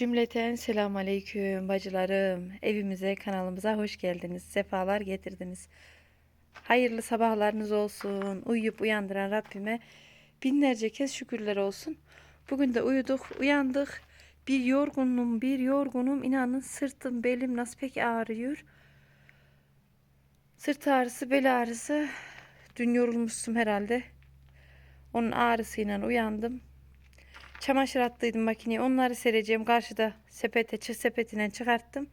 Cümleten selamun aleyküm bacılarım. Evimize, kanalımıza hoş geldiniz. Sefalar getirdiniz. Hayırlı sabahlarınız olsun. Uyuyup uyandıran Rabbime binlerce kez şükürler olsun. Bugün de uyuduk, uyandık. Bir yorgunum, bir yorgunum. İnanın sırtım, belim nasıl pek ağrıyor. Sırt ağrısı, bel ağrısı. Dün yorulmuşsun herhalde. Onun ağrısıyla uyandım. Çamaşır attıydım makineye. Onları sereceğim. Karşıda sepete, çı sepetinden çıkarttım.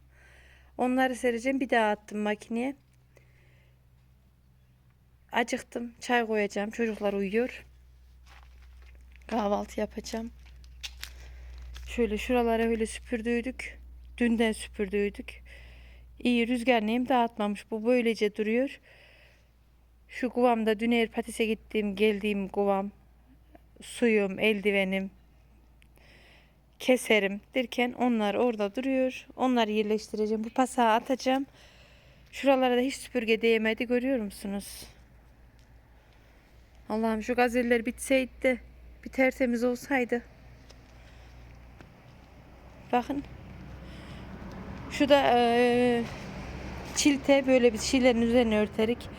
Onları sereceğim. Bir daha attım makineye. Acıktım. Çay koyacağım. Çocuklar uyuyor. Kahvaltı yapacağım. Şöyle şuralara öyle süpürdüydük. Dünden süpürdüydük. İyi rüzgar neyim dağıtmamış. Bu böylece duruyor. Şu kuvamda dün eğer patise gittiğim geldiğim kuvam suyum, eldivenim, keserim derken onlar orada duruyor. Onları yerleştireceğim. Bu pasağı atacağım. Şuralara da hiç süpürge değmedi. Görüyor musunuz? Allah'ım şu gazeller bitseydi de bir tertemiz olsaydı. Bakın. Şu da eee, çilte böyle bir şeylerin üzerine örterik.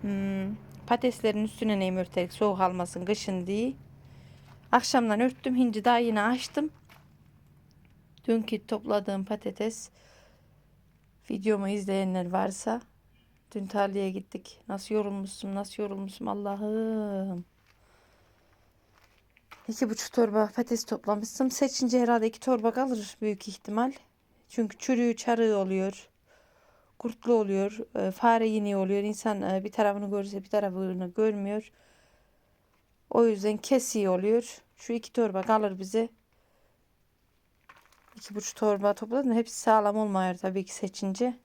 Hmm, patateslerin üstüne neyim örterik soğuk almasın kışın diye. Akşamdan örttüm. Hinci daha yine açtım. Dünkü topladığım patates videomu izleyenler varsa dün tarlaya gittik. Nasıl yorulmuşsun, nasıl yorulmuşsun Allah'ım. İki buçuk torba patates toplamıştım. Seçince herhalde iki torba kalır büyük ihtimal. Çünkü çürüğü çarığı oluyor. Kurtlu oluyor. e, Fare yine oluyor. İnsan e, bir tarafını görürse bir tarafını görmüyor. O yüzden kesiyor oluyor. Şu iki torba kalır bize. İki buçuk torba topladım. Hepsi sağlam olmuyor tabii ki seçince.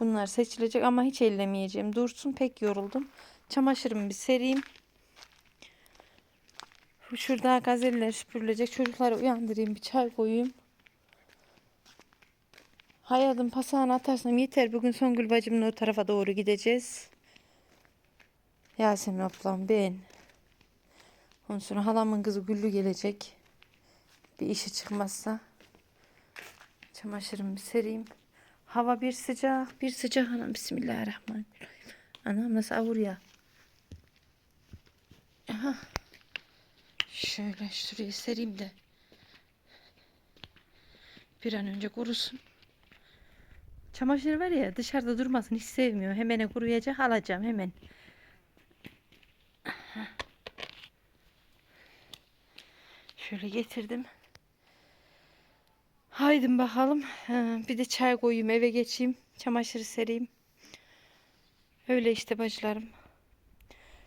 Bunlar seçilecek ama hiç ellemeyeceğim. Dursun pek yoruldum. Çamaşırımı bir sereyim. Şurada gazeller süpürülecek. Çocukları uyandırayım. Bir çay koyayım. Hayatım pasağını atarsam yeter. Bugün Songül bacımın o tarafa doğru gideceğiz. Yasemin ablam ben. Ondan sonra halamın kızı Güllü gelecek. Bir işi çıkmazsa. Çamaşırımı sereyim. Hava bir sıcak, bir sıcak anam. Bismillahirrahmanirrahim. Anam nasıl avur ya. Aha. Şöyle şuraya sereyim de. Bir an önce kurusun. Çamaşır var ya dışarıda durmasın hiç sevmiyor. Hemen kuruyacak alacağım hemen. Şöyle getirdim. Haydi bakalım. Ha, Bir de çay koyayım eve geçeyim. Çamaşırı sereyim. Öyle işte bacılarım.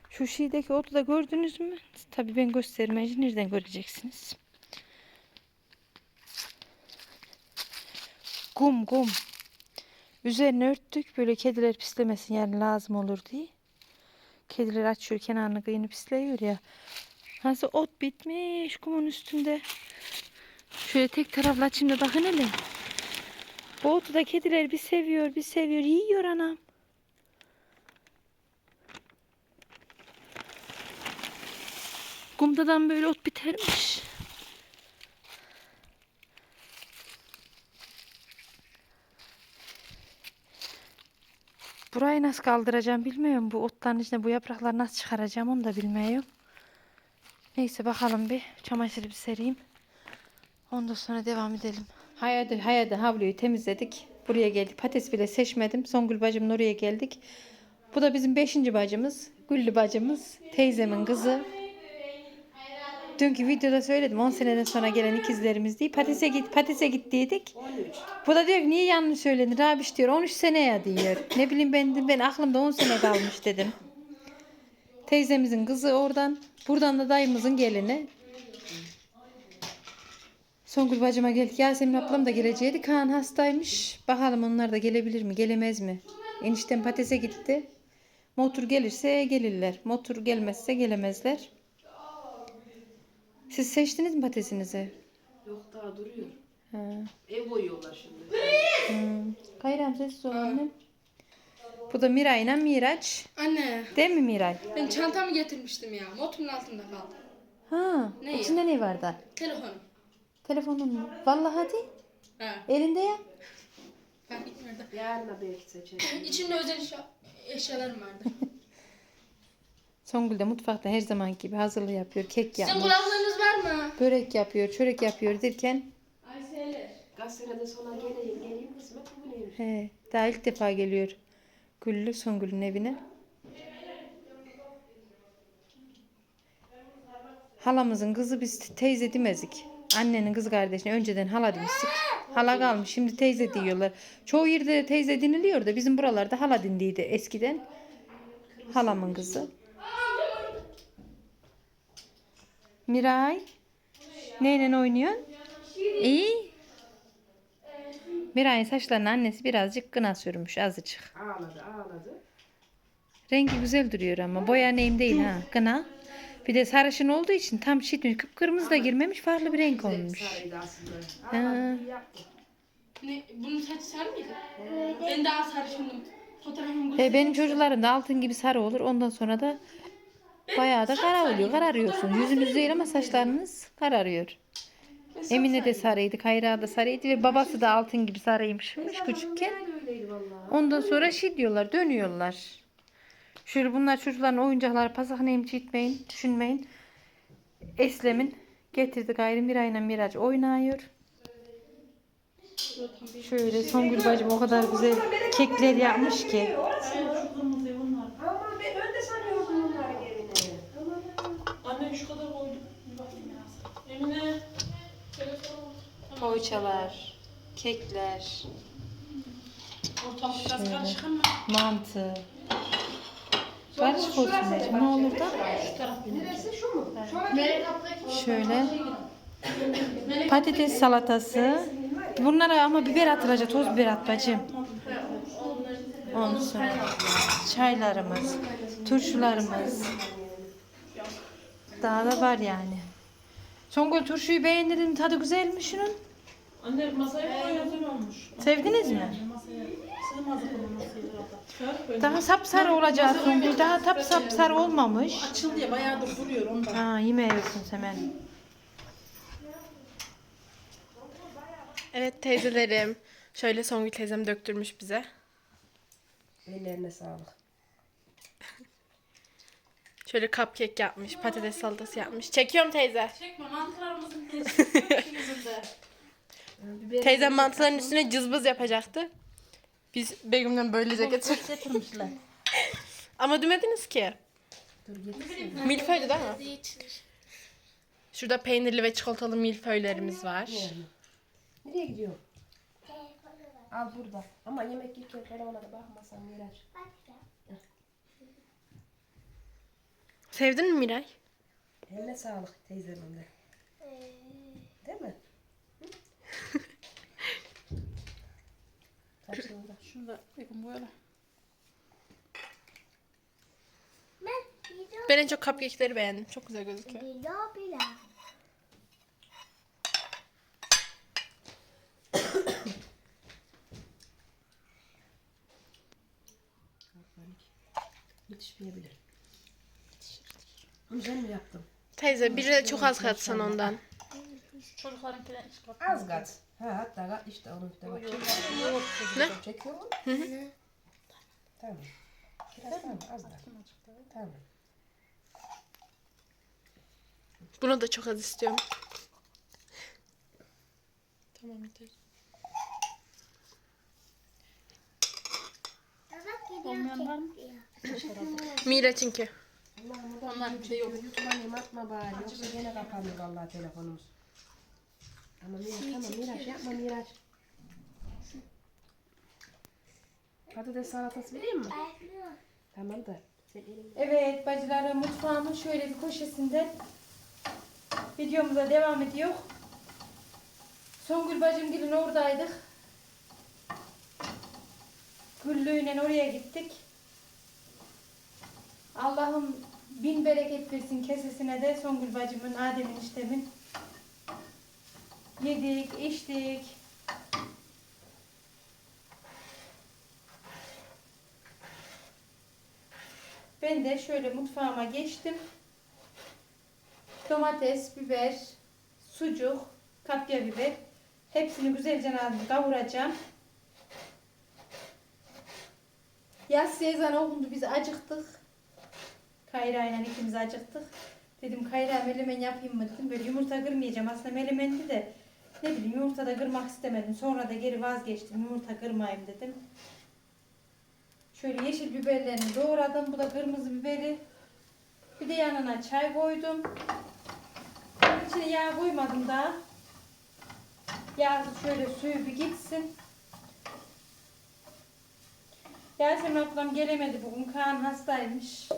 Şu şeydeki otu da gördünüz mü? Tabii ben göstermeyince nereden göreceksiniz? Kum kum. Üzerine örttük böyle kediler pislemesin yani lazım olur diye. Kediler açıyor kenarını kıyını pisliyor ya. Nasıl ot bitmiş kumun üstünde. Şöyle tek taraflı açayım da bakın hele. Bu otu da kediler bir seviyor bir seviyor yiyor anam. Kumdadan böyle ot bitermiş. Burayı nasıl kaldıracağım bilmiyorum. Bu otların içine bu yaprakları nasıl çıkaracağım onu da bilmiyorum. Neyse bakalım bir çamaşırı bir sereyim. Ondan sonra devam edelim. Hayadi hayadi havluyu temizledik. Buraya geldik. Patates bile seçmedim. Songül bacımın oraya geldik. Bu da bizim beşinci bacımız. Güllü bacımız. Teyzemin kızı. Dünkü videoda söyledim 10 seneden sonra gelen ikizlerimiz değil. Patis'e git, Patis'e gittiydik. Bu da diyor niye yanlış söyledin? Rabiş diyor 13 sene ya diyor. Ne bileyim ben ben aklımda 10 sene kalmış dedim. Teyzemizin kızı oradan. Buradan da dayımızın gelini. Songül bacıma geldik. Yasemin ablam da geleceğiydi. Kaan hastaymış. Bakalım onlar da gelebilir mi? Gelemez mi? Eniştem Patis'e gitti. Motor gelirse gelirler. Motor gelmezse gelemezler. Siz seçtiniz mi patatesinizi? Yok daha duruyor. Ha. Ev koyuyorlar şimdi. Hmm. Kayram sessiz ol annem. Bu da Miray ile Miraç. Anne Değil mi Miray? ben çantamı getirmiştim ya. Motorun altında kaldı. Ha, Ne içinde ne var da? Telefonum. Telefonun mu? Vallahi hadi. Ha. Elinde ya. Ben bilmiyorum. Yarına belki seçerim. İçimde özel eşya, eşyalarım vardı. Songül de mutfakta her zaman gibi hazırlığı yapıyor. Kek Sizin yapmış. kulaklığınız var mı? Börek yapıyor, çörek yapıyor derken Ayşe'ler. Kaç senede sonra geleyim geleyim kısmet bugüneymiş. he, daha ilk defa geliyor Güllü Songül'ün evine. Halamızın kızı biz teyze demezik. Annenin kız kardeşine önceden hala demiştik. Hala kalmış. Şimdi teyze diyorlar. Çoğu yerde teyze diniliyor da bizim buralarda hala dindiydi eskiden. Halamın kızı. Miray. Neyle oynuyorsun? İyi. Miray'ın saçlarına annesi birazcık kına sürmüş azıcık. Ağladı ağladı. Rengi güzel duruyor ama boya neyim değil ha kına. Bir de sarışın olduğu için tam çiğ kıpkırmızı da girmemiş farklı bir renk olmuş. Sarıydı aslında. Ha. Ağladı iyi yaptı. Ne, bunun saçı sarı mıydı? Ben daha sarışındım. Fotoğrafımı E, benim çocuklarım da altın gibi sarı olur. Ondan sonra da bayağı da kara oluyor. Kararıyorsun. Yüzünüz değil ama saçlarınız kararıyor. Emine de sarıydı. Kayra da sarıydı ve babası da altın gibi sarıymışmış küçükken. Ondan sonra şey diyorlar, dönüyorlar. Şöyle bunlar çocukların oyuncakları pasak neymiş gitmeyin, düşünmeyin. Eslem'in getirdi gayrı Miray'la Miraç oynuyor. Şöyle Songül bacım o kadar güzel kekler yapmış ki. Ama ben önde sanıyordum bunların evine. Anne şu kadar koydum. Bir bakayım biraz. Emine. Telefon. Poğaçalar, kekler, Ortalık biraz karışık ama. mantı. Karışık olsun bacım. Ne olur da? Neresi şu mu? Şöyle patates salatası. Bunlara ama biber atılacak. Toz biber at bacım. Ondan sonra çaylarımız, turşularımız. Daha da var yani. Songül turşuyu beğendin mi? Tadı güzel mi şunun? Anne masaya koyuyorsun olmuş. Sevdiniz mi? Masaya sığmaz onun masaya. Daha sapsarı olacak Songül. Daha tap sapsarı olmamış. Açıldı ya bayağıdır duruyor ondan. Ha, yemeğiyorsun hemen. Evet teyzelerim. Şöyle Songül teyzem döktürmüş bize. Ellerine sağlık. Şöyle cupcake yapmış, patates salatası yapmış. Çekiyorum teyze. Çekme mantılarımızın içinde. Teyzem mantıların üstüne cızbız yapacaktı. Biz Begüm'den böylece getirdik. Ama demediniz ki. Milföydü değil mi? Şurada peynirli ve çikolatalı milföylerimiz var. Nereye gidiyor? Al burada. Ama yemek yerken telefona da bakmasan Miraç. Sevdin mi Miray? Eline sağlık teyzemin de. Değil mi? Böyle. Ben en çok cupcake'leri beğendim. Çok güzel gözüküyor. Yetişmeyebilir. Ben mi yaptım? Teyze biri de çok az katsan ondan. Çocuklarınkinden hiç kat. Az kat. Ha hatta kat işte onu da bak. Ne? Çekiyor mu? Tamam. Biraz tamam az da. Tamam. Bunu da çok az istiyorum. Tamam yeter. Olmayan? Miraç'ınki. Allah'ım onlar bir şey yok. YouTube'a atma bari. Yoksa gene kapanır vallahi telefonumuz. Ama Miraç tamam Miraç yapma Miraç. Patates salatası vereyim mi? Tamam da. Sen elini Evet bacılarım mutfağımın şöyle bir köşesinde videomuza devam ediyor. Songül bacım gelin oradaydık. Güllü'yle oraya gittik. Allah'ım bin bereket versin kesesine de Songül bacımın, Adem'in iştemin. Yedik, içtik. Ben de şöyle mutfağıma geçtim. domates, biber, sucuk, kapya biber. Hepsini güzelce kavuracağım. Yaz ezanı okundu biz acıktık. Kayra ile ikimiz acıktık. Dedim Kayra melemen yapayım mı dedim. Böyle yumurta kırmayacağım. Aslında melemendi de ne bileyim yumurta da kırmak istemedim. Sonra da geri vazgeçtim. Yumurta kırmayayım dedim. Şöyle yeşil biberlerini doğradım. Bu da kırmızı biberi. Bir de yanına çay koydum. Bunun içine yağ koymadım daha. Yağ şöyle suyu bir gitsin. Yasemin ablam gelemedi bugün. Kaan hastaymış.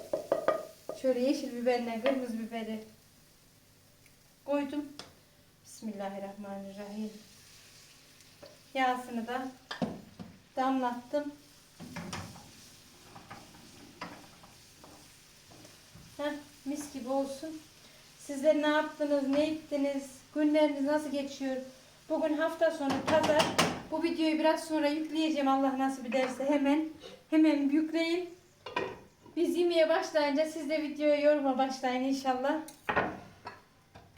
Şöyle yeşil biberle kırmızı biberi koydum. Bismillahirrahmanirrahim. Yağsını da damlattım. Heh, mis gibi olsun. Sizler ne yaptınız, ne ettiniz, günleriniz nasıl geçiyor? Bugün hafta sonu pazar. Bu videoyu biraz sonra yükleyeceğim Allah nasip ederse hemen. Hemen yükleyin. Biz yemeğe başlayınca siz de videoya yoruma başlayın inşallah.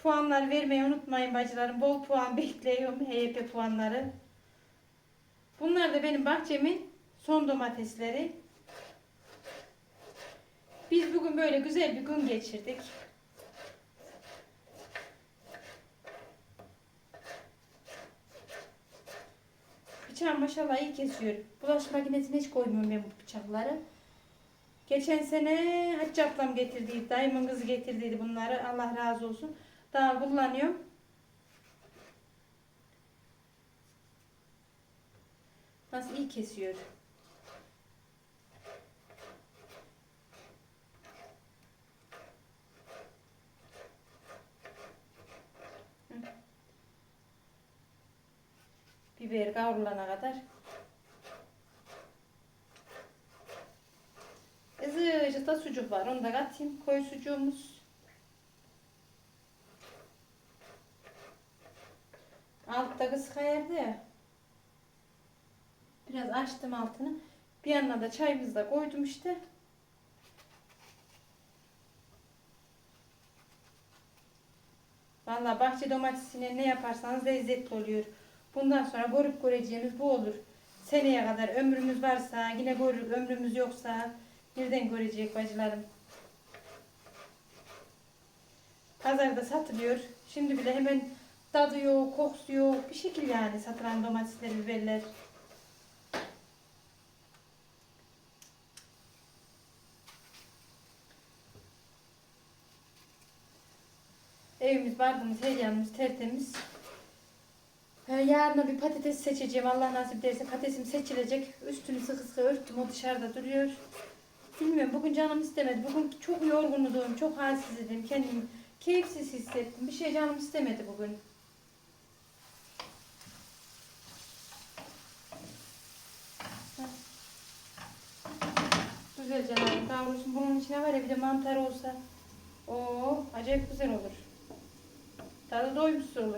Puanlar vermeyi unutmayın bacılarım. Bol puan bekliyorum. HYP puanları. Bunlar da benim bahçemin son domatesleri. Biz bugün böyle güzel bir gün geçirdik. Bıçağım maşallah iyi kesiyor. Bulaşık makinesine hiç koymuyorum ben bu bıçakları. Geçen sene Hacı ablam getirdiydi. Dayımın kızı getirdiydi bunları. Allah razı olsun. Daha kullanıyorum. Nasıl iyi kesiyor. Biber kavrulana kadar Azıcık da sucuk var. Onu da katayım. Koy sucuğumuz. Altta kız kayardı ya. Biraz açtım altını. Bir yanına da çayımızı da koydum işte. Vallahi bahçe domatesine ne yaparsanız lezzetli oluyor. Bundan sonra görüp göreceğimiz bu olur. Seneye kadar ömrümüz varsa yine görürük, ömrümüz yoksa nereden görecek bacılarım. Pazarda satılıyor. Şimdi bile hemen tadı yok, kokusu yok. Bir şekil yani satılan domatesler, biberler. Evimiz, bardımız, her yanımız tertemiz. Ee, Yarına bir patates seçeceğim. Allah nasip ederse patatesim seçilecek. Üstünü sıkı sıkı örttüm. O dışarıda duruyor. Bilmiyorum bugün canım istemedi. Bugün çok yorgunudum. Çok halsizdim. Kendimi keyifsiz hissettim. Bir şey canım istemedi bugün. Güzel canım. Kavrulsun. Bunun içine var ya bir de mantar olsa. Oo, acayip güzel olur. Tadı doymuşsu olur.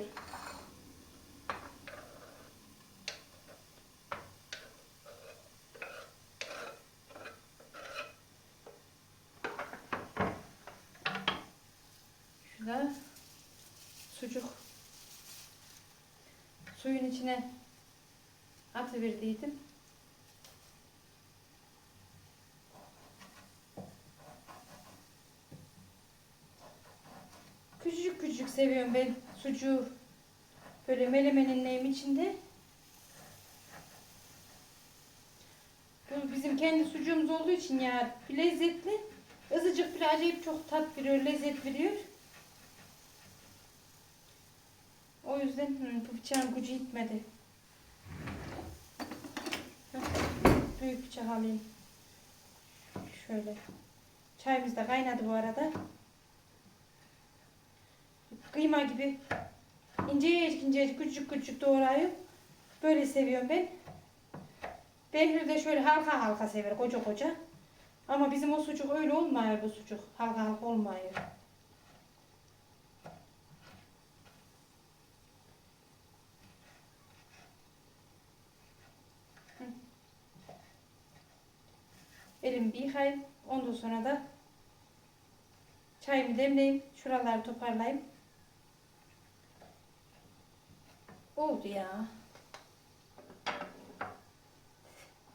Şurada sucuk suyun içine atıverdiydim. Küçücük küçücük seviyorum ben sucuğu. Böyle melemenin neyim içinde. Bu bizim kendi sucuğumuz olduğu için ya lezzetli. Azıcık bile acayip çok tat veriyor, lezzet veriyor. O yüzden hı, bu bıçağın gücü gitmedi. Büyük bıçak alayım. Şöyle. Çayımız da kaynadı bu arada. Kıyma gibi incecik incecik küçük küçük doğrayıp böyle seviyorum ben. Behlül de şöyle halka halka sever koca koca. Ama bizim o sucuk öyle olmuyor bu sucuk. Halka halka olmuyor. Elim bir yıkayayım. Ondan sonra da çayımı demleyeyim. Şuraları toparlayayım. Oldu ya.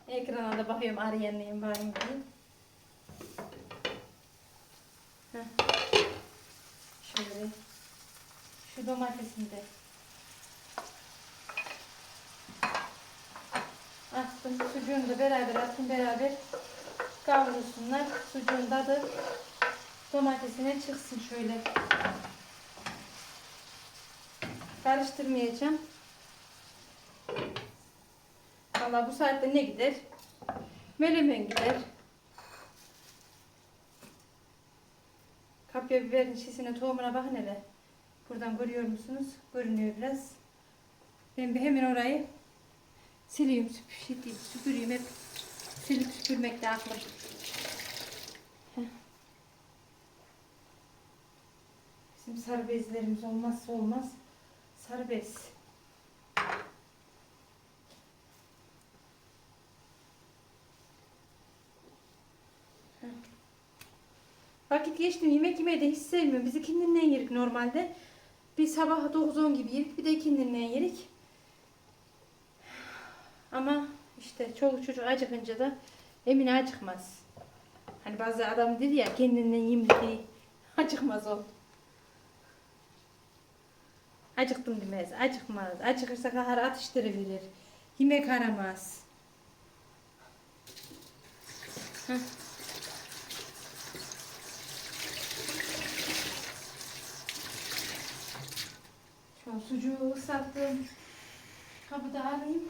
Ekrana da bakıyorum arayanlıyım var mı diye. Şöyle. Şu domatesini de attım. Sucuğunu da beraber attım. Beraber kavrulsunlar. Sucuğun tadı domatesine çıksın şöyle. Karıştırmayacağım. Valla bu saatte ne gider? Melemen gider. Kapya biberin şişine tohumuna bakın hele. Buradan görüyor musunuz? Görünüyor biraz. Ben bir hemen orayı siliyorum, süp- şey değil, süpürüyorum hep. Silip süpürmekte aklım. Heh. Bizim sarı bezlerimiz olmazsa olmaz. Sarı bez. Vakit geçti yemek yemeyi de hiç sevmiyorum. Biz ikindinden yerik normalde. Bir sabah 9-10 gibi yerik bir de ikindinden yerik. Ama işte çoluk çocuk acıkınca da Emine acıkmaz. Hani bazı adam dedi ya kendinden yiyeyim dedi. Acıkmaz o. Acıktım demez. Acıkmaz. Acıkırsa kahar atıştırıverir. Yemek aramaz. Heh. An sucuğu ıslattım. Kabı da alayım.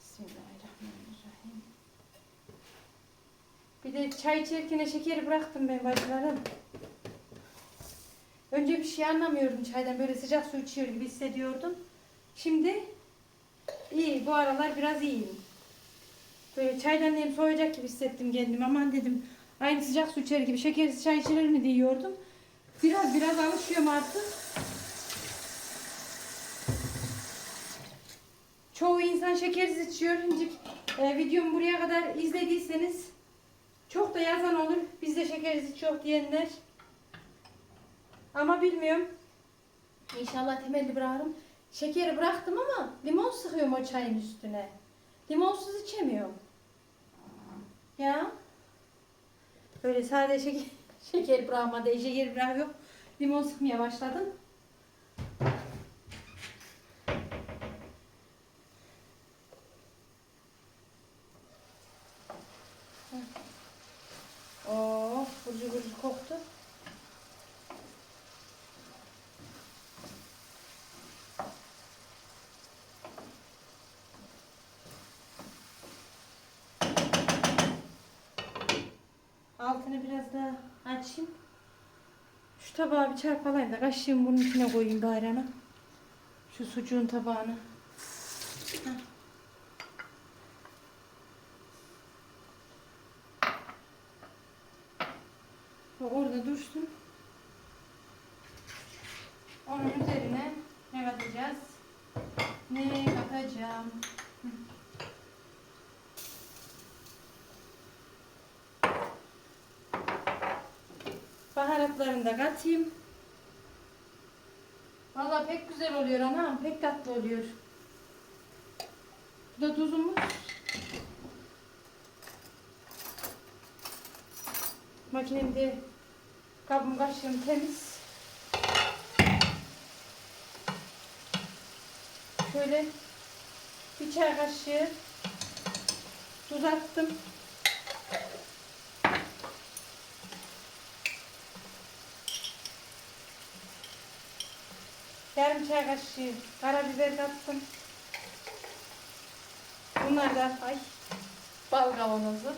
Bismillahirrahmanirrahim. Bir de çay içerken şekeri bıraktım ben bacılarım. Önce bir şey anlamıyordum çaydan böyle sıcak su içiyor gibi hissediyordum. Şimdi iyi bu aralar biraz iyiyim. Böyle çaydan soğuyacak gibi hissettim kendimi. Aman dedim aynı sıcak su içer gibi şekersiz çay içilir mi diyordum. Biraz biraz alışıyorum artık. Çoğu insan şekersiz içiyor. Şimdi e, videomu buraya kadar izlediyseniz çok da yazan olur. Bizde şekersiz içiyor diyenler. Ama bilmiyorum. İnşallah temelli bırakırım. Şekeri bıraktım ama limon sıkıyorum o çayın üstüne. Limonsuz içemiyorum. Ya. Böyle sade şeker, şeker bırakmadı. Şeker bırak yok. Limon sıkmaya başladım. Oh, burcu burcu koktu. Altını biraz daha açayım. Şu tabağı bir çarpalayayım da kaşığımı bunun içine koyayım bari ana. Şu sucuğun tabağını. Heh. Orada dursun. Onun üzerine ne katacağız? Ne katacağım? Baharatlarını da katayım. Vallahi pek güzel oluyor anam. Pek tatlı oluyor. Bu da tuzumuz. Makinemde kabım kaşığım temiz. Şöyle bir çay kaşığı tuz attım. Yarım çay kaşığı karabiber kattım. Bunlar da ay bal kavanozu.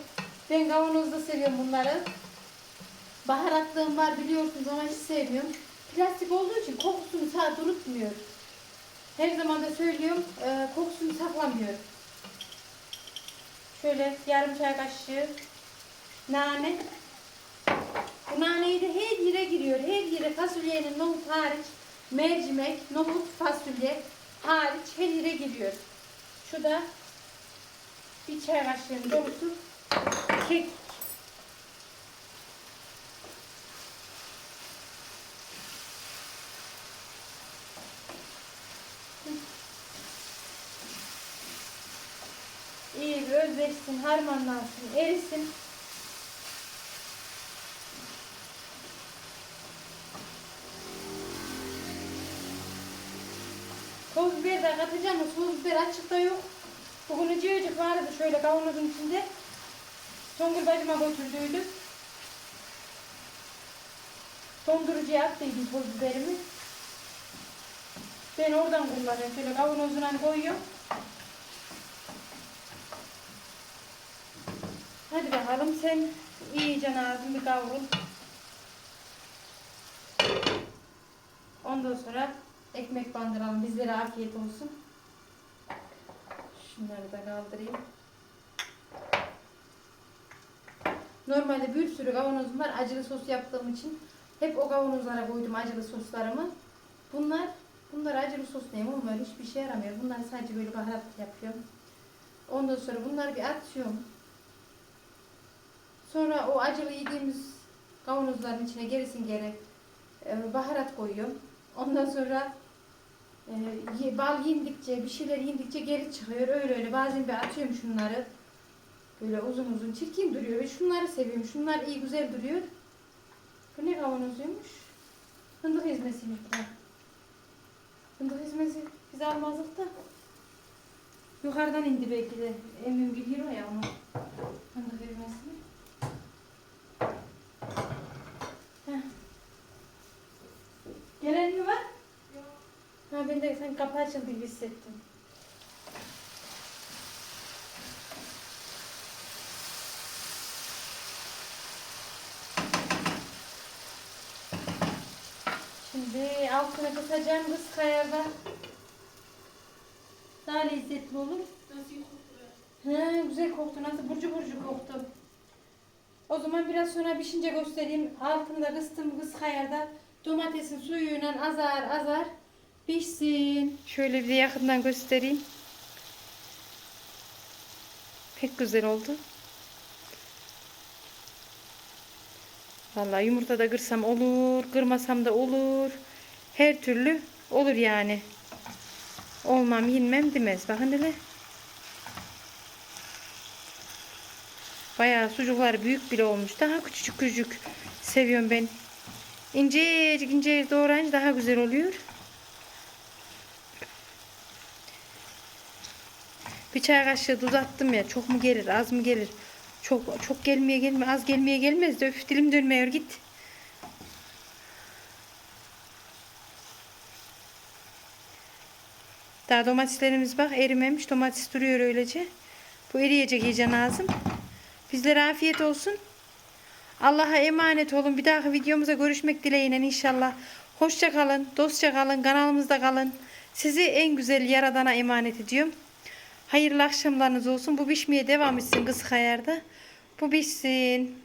Ben kavanozda seviyorum bunları. Baharatlığım var biliyorsunuz ama hiç sevmiyorum. Plastik olduğu için kokusunu sağ durutmuyor. Her zaman da söylüyorum e, kokusunu saklamıyor. Şöyle yarım çay kaşığı nane. Bu naneyi de her yere giriyor. Her yere fasulyenin nohut hariç. Mercimek, nohut, fasulye hariç her giriyor. Şu da bir çay kaşığının dolusu kek. İyi bir özleşsin, harmanlansın, erisin. Toz biber de katacağım. Toz biber açıkta yok. Bugün cıvıcık vardı şöyle kavanozun içinde. Songül bacıma götürdüydüm. Dondurucuya attıydım toz biberimi. Ben oradan kullanıyorum. Şöyle kavanozuna koyuyorum. Hadi bakalım sen iyice ağzını bir kavrul. Ondan sonra ekmek bandıralım. Bizlere afiyet olsun. Şunları da kaldırayım. Normalde bir sürü kavanozum var. Acılı sos yaptığım için hep o kavanozlara koydum acılı soslarımı. Bunlar bunlar acılı sos değil. Onlar hiçbir şey yaramıyor. Bunlar sadece böyle baharat yapıyorum. Ondan sonra bunları bir atıyorum. Sonra o acılı yediğimiz kavanozların içine gerisin geri e, baharat koyuyorum. Ondan sonra e, bal yindikçe, bir şeyler yindikçe geri çıkıyor. Öyle öyle. Bazen bir atıyorum şunları. Böyle uzun uzun çirkin duruyor. Ve şunları seviyorum. Şunlar iyi güzel duruyor. Bu ne kavanozuymuş? Fındık ezmesiymiş bu. Fındık ezmesi biz almazdık da. Yukarıdan indi belki de. Emmim biliyor ya onu. Fındık ezmesini. Gelen mi var? Ha ben de sen kapı açıldı gibi hissettim. Şimdi altına kısacağım kız kayarda. Daha lezzetli olur. Nasıl kokuyor? He, güzel koktu. Nasıl burcu burcu koktu. O zaman biraz sonra pişince göstereyim. Altını da kıstım kız kayarda. Domatesin suyuyla azar azar pişsin. Şöyle bir yakından göstereyim. Pek güzel oldu. Vallahi yumurta da kırsam olur, kırmasam da olur. Her türlü olur yani. Olmam, yenmem demez. Bakın hele. Bayağı sucuklar büyük bile olmuş. Daha küçücük küçücük seviyorum ben. İncecik ince doğrayınca daha güzel oluyor. Çay kaşığı tuz attım ya. Çok mu gelir, az mı gelir? Çok çok gelmeye gelme, az gelmeye gelmez de öf dilim dönmüyor git. Daha domateslerimiz bak erimemiş. Domates duruyor öylece. Bu eriyecek iyice lazım. Bizlere afiyet olsun. Allah'a emanet olun. Bir dahaki videomuza görüşmek dileğiyle inşallah. Hoşça kalın, dostça kalın, kanalımızda kalın. Sizi en güzel yaradana emanet ediyorum. Hayırlı akşamlarınız olsun. Bu pişmeye devam etsin kız ayarda. Bu pişsin.